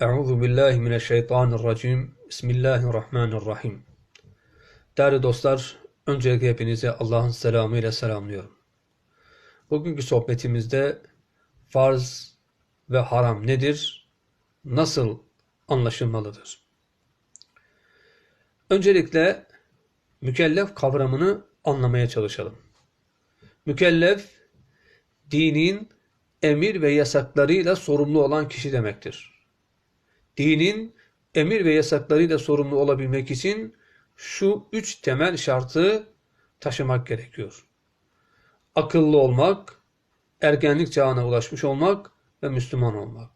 Euzu billahi mineşşeytanirracim. Bismillahirrahmanirrahim. Değerli dostlar, öncelikle hepinizi Allah'ın selamıyla selamlıyorum. Bugünkü sohbetimizde farz ve haram nedir? Nasıl anlaşılmalıdır? Öncelikle mükellef kavramını anlamaya çalışalım. Mükellef, dinin emir ve yasaklarıyla sorumlu olan kişi demektir. Dinin emir ve yasaklarıyla sorumlu olabilmek için şu üç temel şartı taşımak gerekiyor. Akıllı olmak, ergenlik çağına ulaşmış olmak ve Müslüman olmak.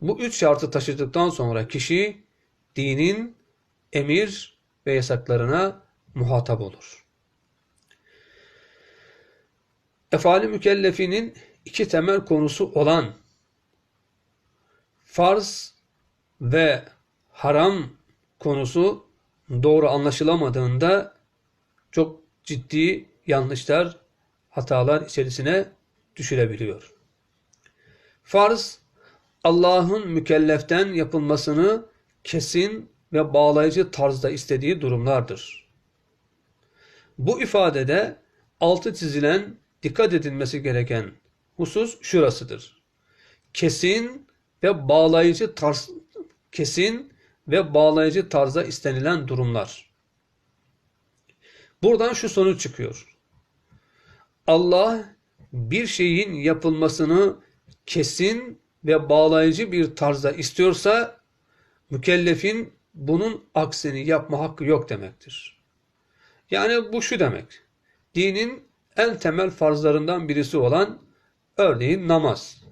Bu üç şartı taşıdıktan sonra kişi dinin emir ve yasaklarına muhatap olur. Efali mükellefinin iki temel konusu olan farz ve haram konusu doğru anlaşılamadığında çok ciddi yanlışlar, hatalar içerisine düşülebiliyor. Farz, Allah'ın mükelleften yapılmasını kesin ve bağlayıcı tarzda istediği durumlardır. Bu ifadede altı çizilen dikkat edilmesi gereken husus şurasıdır. Kesin ve bağlayıcı tarz kesin ve bağlayıcı tarzda istenilen durumlar. Buradan şu sonuç çıkıyor. Allah bir şeyin yapılmasını kesin ve bağlayıcı bir tarzda istiyorsa mükellefin bunun aksini yapma hakkı yok demektir. Yani bu şu demek. Dinin en temel farzlarından birisi olan örneğin namaz.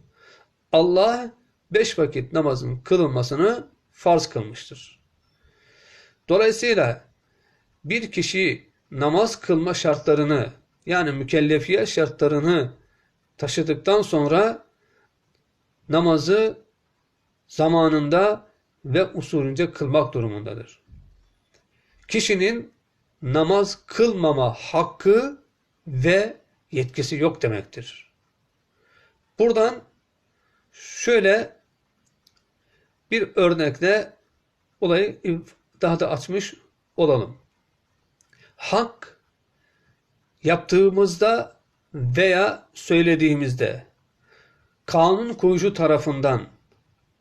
Allah beş vakit namazın kılınmasını farz kılmıştır. Dolayısıyla bir kişi namaz kılma şartlarını yani mükellefiyet şartlarını taşıdıktan sonra namazı zamanında ve usulünce kılmak durumundadır. Kişinin namaz kılmama hakkı ve yetkisi yok demektir. Buradan şöyle bir örnekle olayı daha da açmış olalım. Hak yaptığımızda veya söylediğimizde kanun koyucu tarafından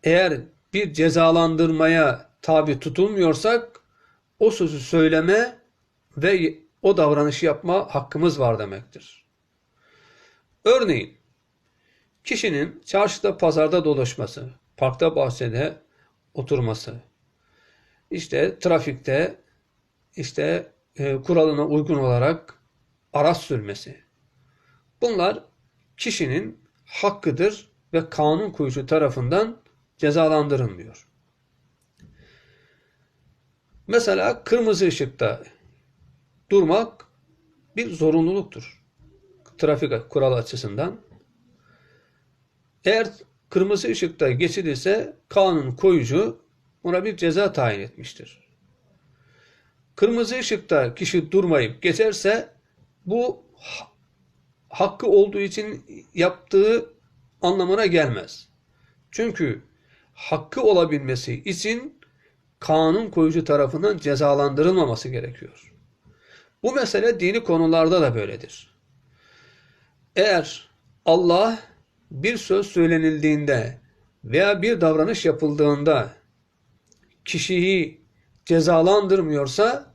eğer bir cezalandırmaya tabi tutulmuyorsak o sözü söyleme ve o davranışı yapma hakkımız var demektir. Örneğin kişinin çarşıda pazarda dolaşması, parkta bahçede oturması, işte trafikte işte e, kuralına uygun olarak araç sürmesi. Bunlar kişinin hakkıdır ve kanun koyucu tarafından cezalandırılmıyor. Mesela kırmızı ışıkta durmak bir zorunluluktur. Trafik kuralı açısından. Eğer kırmızı ışıkta geçilirse kanun koyucu ona bir ceza tayin etmiştir. Kırmızı ışıkta kişi durmayıp geçerse bu hakkı olduğu için yaptığı anlamına gelmez. Çünkü hakkı olabilmesi için kanun koyucu tarafından cezalandırılmaması gerekiyor. Bu mesele dini konularda da böyledir. Eğer Allah bir söz söylenildiğinde veya bir davranış yapıldığında kişiyi cezalandırmıyorsa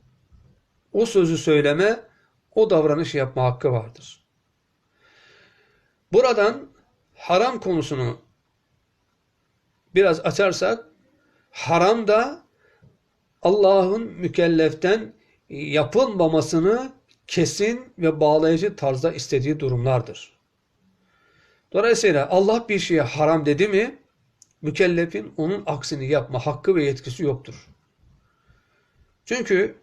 o sözü söyleme, o davranış yapma hakkı vardır. Buradan haram konusunu biraz açarsak haram da Allah'ın mükelleften yapılmamasını kesin ve bağlayıcı tarzda istediği durumlardır. Dolayısıyla Allah bir şeye haram dedi mi mükellefin onun aksini yapma hakkı ve yetkisi yoktur. Çünkü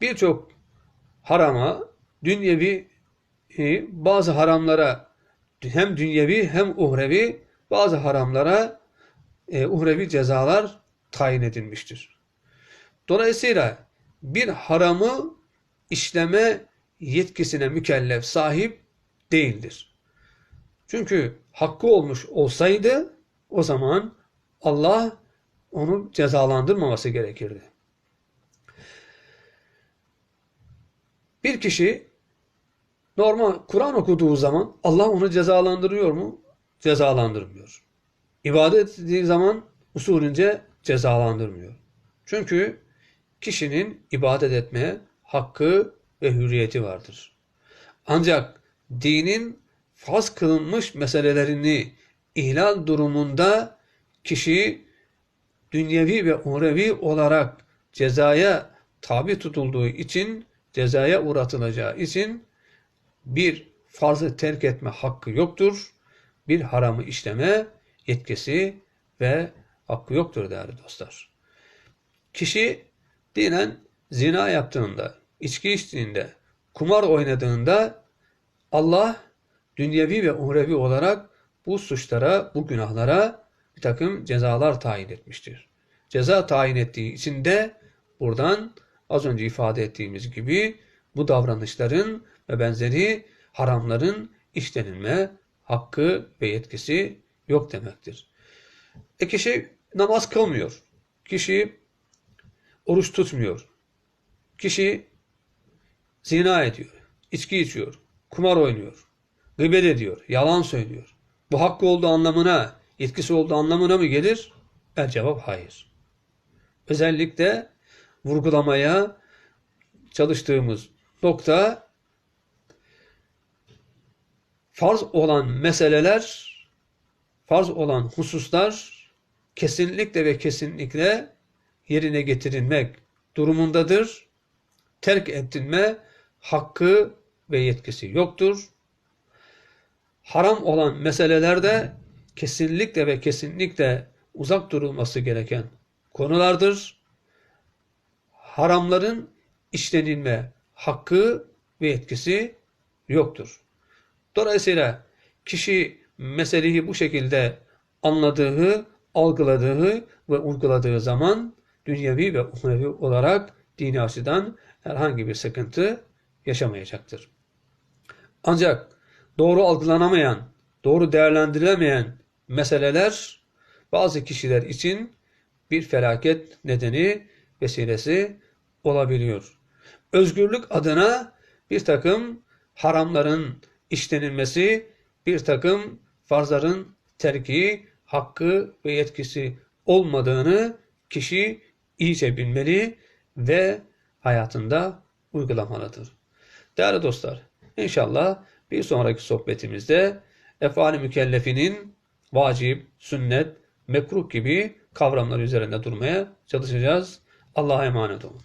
birçok harama, dünyevi e, bazı haramlara hem dünyevi hem uhrevi bazı haramlara e, uhrevi cezalar tayin edilmiştir. Dolayısıyla bir haramı işleme yetkisine mükellef sahip değildir. Çünkü hakkı olmuş olsaydı o zaman Allah onu cezalandırmaması gerekirdi. Bir kişi normal Kur'an okuduğu zaman Allah onu cezalandırıyor mu? Cezalandırmıyor. İbadet ettiği zaman usulünce cezalandırmıyor. Çünkü kişinin ibadet etmeye hakkı ve hürriyeti vardır. Ancak dinin farz kılınmış meselelerini ihlal durumunda kişi dünyevi ve uhrevi olarak cezaya tabi tutulduğu için, cezaya uğratılacağı için bir farzı terk etme hakkı yoktur. Bir haramı işleme yetkisi ve hakkı yoktur değerli dostlar. Kişi dinen zina yaptığında, içki içtiğinde, kumar oynadığında Allah dünyevi ve uhrevi olarak bu suçlara, bu günahlara bir takım cezalar tayin etmiştir. Ceza tayin ettiği için de buradan az önce ifade ettiğimiz gibi bu davranışların ve benzeri haramların işlenilme hakkı ve yetkisi yok demektir. E kişi namaz kılmıyor. Kişi oruç tutmuyor. Kişi zina ediyor, içki içiyor, kumar oynuyor, gıybet ediyor, yalan söylüyor. Bu hakkı olduğu anlamına, yetkisi olduğu anlamına mı gelir? El cevap hayır. Özellikle vurgulamaya çalıştığımız nokta farz olan meseleler, farz olan hususlar kesinlikle ve kesinlikle yerine getirilmek durumundadır. Terk ettirme hakkı ve yetkisi yoktur. Haram olan meselelerde kesinlikle ve kesinlikle uzak durulması gereken konulardır. Haramların işlenilme hakkı ve yetkisi yoktur. Dolayısıyla kişi meseleyi bu şekilde anladığı, algıladığı ve uyguladığı zaman dünyevi ve uhrevi olarak dini açıdan herhangi bir sıkıntı yaşamayacaktır. Ancak doğru algılanamayan, doğru değerlendirilemeyen meseleler bazı kişiler için bir felaket nedeni vesilesi olabiliyor. Özgürlük adına bir takım haramların işlenilmesi, bir takım farzların terki, hakkı ve yetkisi olmadığını kişi iyice bilmeli ve hayatında uygulamalıdır. Değerli dostlar, inşallah bir sonraki sohbetimizde efali mükellefinin vacip, sünnet, mekruh gibi kavramlar üzerinde durmaya çalışacağız. Allah'a emanet olun.